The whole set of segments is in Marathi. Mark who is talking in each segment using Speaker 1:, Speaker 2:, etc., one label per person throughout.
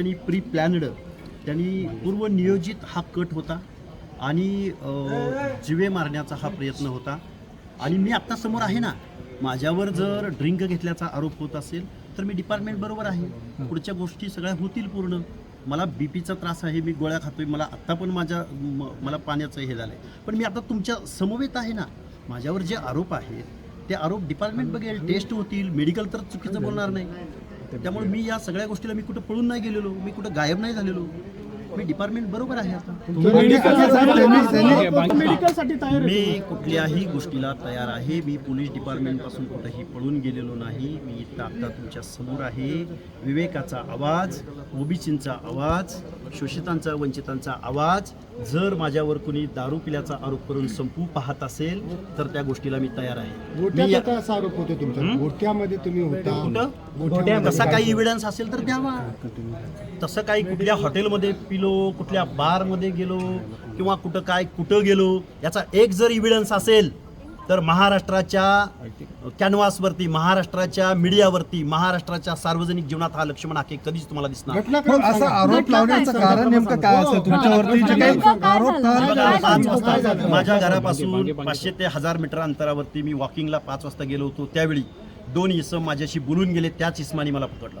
Speaker 1: त्यांनी प्री प्लॅनड त्यांनी पूर्वनियोजित हा कट होता आणि जिवे मारण्याचा हा प्रयत्न होता. आणि मी आत्ता समोर आहे ना माझ्यावर जर ड्रिंक घेतल्याचा आरोप होत असेल तर मी डिपार्टमेंट बरोबर आहे. पुढच्या गोष्टी सगळ्या होतील पूर्ण. मला बी पीचा त्रास आहे मी गोळ्या खातोय मला आत्ता पण माझ्या मला पाण्याचं हे झालं आहे पण मी आता तुमच्या समवेत आहे ना माझ्यावर जे आरोप आहेत ते आरोप डिपार्टमेंट बघेल टेस्ट होतील मेडिकल तर चुकीचं बोलणार नाही. त्यामुळे मी या सगळ्या गोष्टीला मी कुठं पळून नाही गेलेलो मी कुठं गायब नाही झालेलो. मी डिपार्टमेंट बरोबर आहे आता. मी कुठल्याही गोष्टीला तयार आहे. मी पोलीस डिपार्टमेंटपासून कुठेही पळून गेलेलो नाही. मी इथं आता तुमच्यासमोर आहे. विवेकाचा आवाज ओबीसींचा आवाज शोषितांचा वंचितांचा आवाज जर माझ्यावर कुणी दारू पिल्याचा आरोप करून संपू पाहत असेल तर त्या गोष्टीला मी तयार आहे.
Speaker 2: आरोप होतो तुमचा तुम्ही होता.
Speaker 1: तसा काही इव्हिडन्स असेल तर द्यावा. तसं काही कुठल्या हॉटेलमध्ये पिलो कुठल्या बारमध्ये गेलो किंवा कुठं काय कुठं गेलो याचा एक जर इव्हिडन्स असेल तर महाराष्ट्राच्या कॅनव्हासवरती महाराष्ट्राच्या मीडियावरती महाराष्ट्राच्या सार्वजनिक जीवनात हा लक्ष्मण हाके कधीच तुम्हाला दिसणार नाही.
Speaker 2: घटनाक्रम
Speaker 3: असा आरोप लावण्याचं कारण नेमकं काय असं तुमच्यावरती
Speaker 1: पाच वाजता
Speaker 2: झालं?
Speaker 1: माझ्या घरापासून पाचशे ते हजार मीटर अंतरावरती मी वॉकिंगला पाच वाजता गेलो होतो. त्यावेळी दोन इसम माझ्याशी बोलून गेले त्याच इस्मानी मला पकडलं.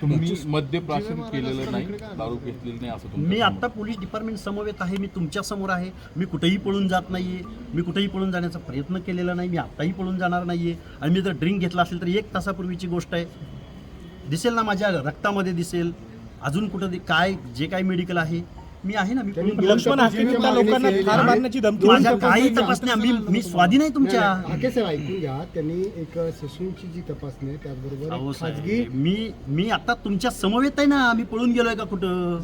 Speaker 4: तुम्ही मद्यप्राशन केलेलं नाही दारू घेतलेली नाही असं
Speaker 1: मी. आता पोलीस डिपार्टमेंट समवेत आहे मी तुमच्यासमोर आहे मी कुठेही पळून जात नाहीये मी कुठेही पळून जाण्याचा प्रयत्न केलेला नाही मी आत्ताही पळून जाणार नाहीये. आणि मी जर ड्रिंक घेतला असेल तर एक तासापूर्वीची गोष्ट आहे. दिसेल ना माझ्या रक्तामध्ये दिसेल. अजून कुठं काय जे काय मेडिकल आहे मी आहे ना मी गेलो.
Speaker 5: लक्ष्मण त्या लोकांना ठार मारण्याची धमकी
Speaker 1: माझ्या काही तपासण्या मी मी स्वाधीन आहे तुमच्या
Speaker 2: साहेब ऐकून घ्या. त्यांनी एक ससूनची जी तपासणी आहे त्याचबरोबर
Speaker 1: अहो
Speaker 2: एक
Speaker 1: साहेब,
Speaker 2: खाजगी
Speaker 1: मी मी आता तुमच्या समवेत आहे ना मी पळून गेलोय का कुठं?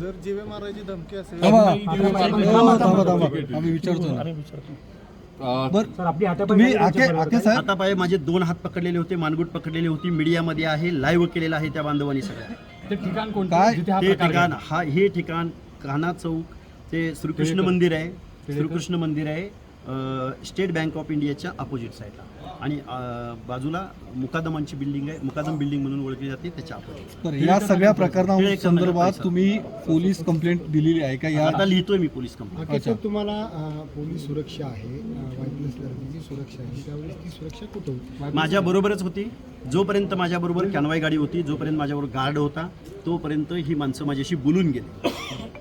Speaker 3: थांबा. थांबा, थांबा, थांबा. आम्ही विचारतो ना.
Speaker 4: अं,
Speaker 3: बरं. तुम्ही आके आके साहेब
Speaker 1: आता पाय माझे दोन हात पकडलेले होते मानगुट पकडलेली होती मीडियामध्ये आहे लाईव्ह केलेलं आहे त्या बांधवांनी सगळ्या.
Speaker 3: काय?
Speaker 1: ते ठिकाण हा हे ठिकाण कान्हा चौक ते श्रीकृष्ण मंदिर आहे. श्रीकृष्ण मंदिर आहे. स्टेट बँक ऑफ इंडियाच्या अपोजिट साईडला आणि बाजूला मुकादमांची बिल्डिंग आहे. मुकादम बिल्डिंग म्हणून ओळखली जाते त्याच्या अपोजिट
Speaker 3: या सगळ्या
Speaker 1: टिळक
Speaker 3: प्रकरणासंदर्भात
Speaker 1: परिसर.
Speaker 3: तुम्ही पोलीस कंप्लेंट दिलेली आहे का? या
Speaker 1: आता लिहितोय मी पोलीस कंप्लेंट
Speaker 2: तुम्हाला पोलीस सुरक्षा आहे सुरक्षा आहे. त्यावेळेस ती सुरक्षा कुठं होती?
Speaker 1: माझ्या बरोबरच होती. जोपर्यंत माझ्या बरोबर कॅनवाय गाडी होती जोपर्यंत माझ्याबरोबर गार्ड होता तोपर्यंत ही माणसं माझ्याशी बोलून गेली.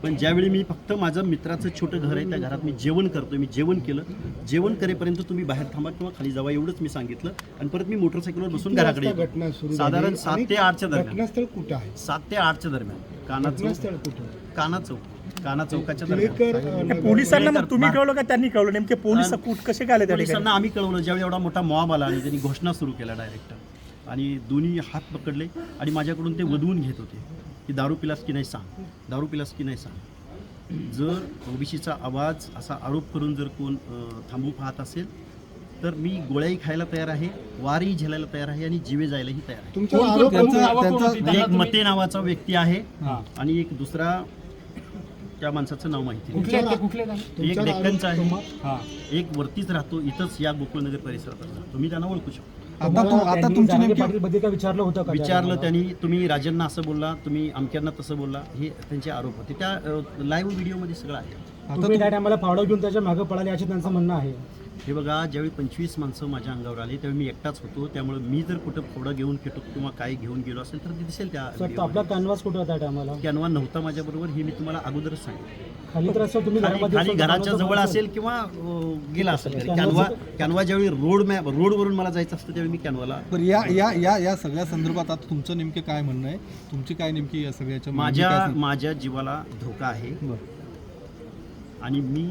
Speaker 1: पण ज्यावेळी मी फक्त माझं मित्राचं छोटं घर आहे त्या घरात मी जेवण करतोय मी जेवण केलं. जेवण करेपर्यंत तुम्ही बाहेर थांबा किंवा खाली जावा एवढंच मी सांगितलं. आणि परत मी मोटरसायकलवर बसून घराकडे.
Speaker 2: घटना सुरू
Speaker 1: साधारण? सात ते आठच्या दरम्यान.
Speaker 2: घटनास्थळ कुठं आहे?
Speaker 1: सात ते आठच्या दरम्यान. काना चौक.
Speaker 2: घटनास्थळ कुठं?
Speaker 1: काना चौक. काना चौकाच्या दरम्यान.
Speaker 2: टिळेकर अं, नगर-
Speaker 5: पोलिसांना मग तुम्ही कळवलं का? त्यांनी कळवलं. नेमके पोलीस कूट कसे काय आले त्या ठिकाणी?
Speaker 1: पोलिसांना आम्ही कळवलं. ज्यावेळी एवढा मोठा मॉब आला आणि त्यांनी घोषणा सुरू केला डायरेक्ट आणि दोन्ही हात पकडले आणि माझ्याकडून ते वधवून घेत होते. की दारू पिलास की नाही सांग. दारू पिलास की नाही सांग. जर ओबीसीचा आवाज असा आरोप करून जर कोण थांबू पाहत असेल तर मी गोळ्याही खायला तयार आहे वारही झेलायला तयार आहे आणि जीवे जायलाही तयार आहे.
Speaker 2: तुमचा आरोप
Speaker 3: त्यांचं त्यांचं
Speaker 1: एक मते नावाचा व्यक्ती आहे आणि एक दुसरा त्या माणसाचं नाव माहिती एक डेक्कनचा आहे. एक वरतीच राहतो इथंच या गोकुळनगर परिसरात राहतो. तुम्ही त्यांना ओळखू शकता.
Speaker 3: आता तू आता तुमची नेमकी
Speaker 1: विचारलं त्यांनी? तुम्ही राजांना असं बोलला तुम्ही अमक्यांना तसं बोलला हे त्यांचे आरोप होते. त्या लाईव्ह व्हिडिओमध्ये सगळं आहे.
Speaker 3: आता
Speaker 6: तुम्ही त्या टायमाला फावडा घेऊन त्याच्यामागे पळाले असे त्यांचं म्हणणं आहे.
Speaker 1: हे बघा ज्यावेळी पंचवीस माणसं माझ्या अंगावर आली त्यावेळी मी एकटाच होतो त्यामुळे मी जर कुठं फोडं घेऊन खेटो किंवा काय घेऊन गेलो असेल तर ते दिसेल त्या
Speaker 6: आपला कॅनव्हास कुठे होता टायमाला
Speaker 1: कॅनवा नव्हता माझ्याबरोबर हे मी तुम्हाला अगोदरच सांगितलं
Speaker 6: खाली तर असं तुम्ही
Speaker 1: खाली
Speaker 6: घरामध्ये
Speaker 1: खाली
Speaker 6: स्वतः
Speaker 1: घराच्या जवळ. असेल किंवा अं, गेला असेल घरी. कॅनवा कॅनवा ज्यावेळी रोड मॅप रोडवरून मला जायचं असतं त्यावेळी मी कॅनवाला
Speaker 3: बरं या या या या सगळ्या संदर्भात आता तुमचं नेमके काय म्हणणं आहे तुमची काय नेमकी या सगळ्याच्या मागणी
Speaker 1: माझ्या
Speaker 3: काय?
Speaker 1: माझ्या जीवाला धोका आहे
Speaker 3: बरं.
Speaker 1: आणि मी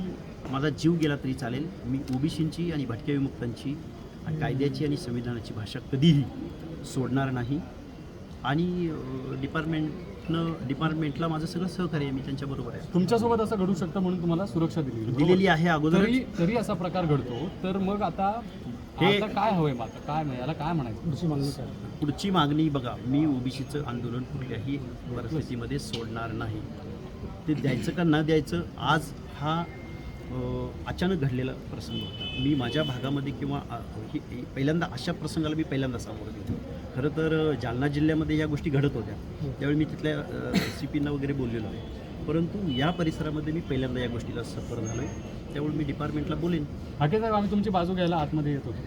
Speaker 1: माझा जीव गेला तरी चालेल. मी ओबीसींची आणि भटक्या विमुक्तांची आणि कायद्याची आणि संविधानाची भाषा कधीही सोडणार नाही. आणि डिपार्टमेंटनं डिपार्टमेंटला माझं सगळं सहकार्य आहे मी त्यांच्याबरोबर आहे.
Speaker 7: तुमच्यासोबत असं घडू शकतं म्हणून तुम्हाला सुरक्षा दिली.
Speaker 1: दिलेली आहे अगोदर
Speaker 7: तरी तरी असा प्रकार घडतो. तर मग आता
Speaker 1: हे
Speaker 8: काय हवंय मग? आता काय म्हण- याला काय म्हणायचं?
Speaker 6: पुढची मागणी काय?
Speaker 1: पुढची मागणी बघा मी ओबीसीचं आंदोलन कुठल्याही परिस्थितीमध्ये सोडणार नाही. ते द्यायचं का न द्यायचं आज हा अचानक घडलेला प्रसंग होता. मी माझ्या भागामध्ये किंवा ही- ही- पहिल्यांदा अशा प्रसंगाला मी पहिल्यांदा सामोरं गेलो खरं तर जालना जिल्ह्यामध्ये या गोष्टी घडत होत्या. त्यावेळी मी तिथल्या सी पींना वगैरे बोललेलो आहे. परंतु या परिसरामध्ये मी पहिल्यांदा या गोष्टीला सफर झालो आहे त्यामुळे मी डिपार्टमेंटला बोलेन.
Speaker 8: हाके साहेब आम्ही तुमची बाजू घ्यायला आतमध्ये येत होतो.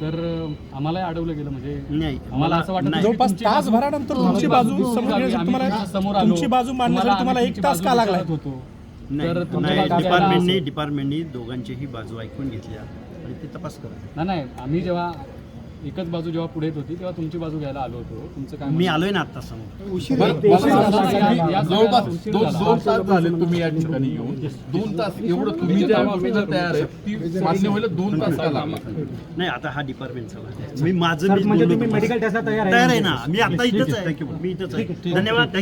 Speaker 8: तर अं, आम्हालाही अडवलं गेलं म्हणजे
Speaker 1: नाही
Speaker 8: आम्हाला असं वाटत
Speaker 5: जवळपास
Speaker 8: तुमची बाजू-
Speaker 5: तासभरानंतर तुमची बाजू समोर
Speaker 8: आलो.
Speaker 5: तुमची बाजू मांडण्यासाठी तुम्हाला एक तास का
Speaker 8: विचारत होतो. तर तुमच्या
Speaker 1: नाही,
Speaker 8: बाजू घ्यायला
Speaker 1: डिपार्टमेंटने
Speaker 8: असं-
Speaker 1: डिपार्टमेंटने दोघांचीही बाजू ऐकून घेतल्या आणि ते तपास करत
Speaker 8: नाही नाही आम्ही जेव्हा एकच बाजू जेव्हा पुढे येत होती तेव्हा तुमची बाजू घ्यायला आलो होतो. तुमचं काय
Speaker 1: मी
Speaker 8: म्हणणं?
Speaker 1: आलोय ना आता समोर.
Speaker 2: उशीर
Speaker 4: बरं,
Speaker 2: झाला.
Speaker 4: मला सांगा,
Speaker 8: या
Speaker 4: तुम्ही
Speaker 8: सगळ्याला
Speaker 4: जवळपास
Speaker 8: उशीर
Speaker 4: दोन तास झाले तुम्ही या ठिकाणी येऊन. दोन तास एवढं तुम्ही ज्या तयार आहे ती मान्य व्हायला दोन तास का लागला
Speaker 1: नाही आता हा डिपार्टमेंटचा भाग आहे. मी माझं
Speaker 6: सर
Speaker 1: मीच
Speaker 6: म्हणजे
Speaker 1: बोललो
Speaker 6: तुम्ही
Speaker 1: तुम्हाला.
Speaker 6: मेडिकल टेस्टला तयार आहे
Speaker 1: तयार आहे ना. मी आता इथंच आहे. मी इथंच आहे. धन्यवाद.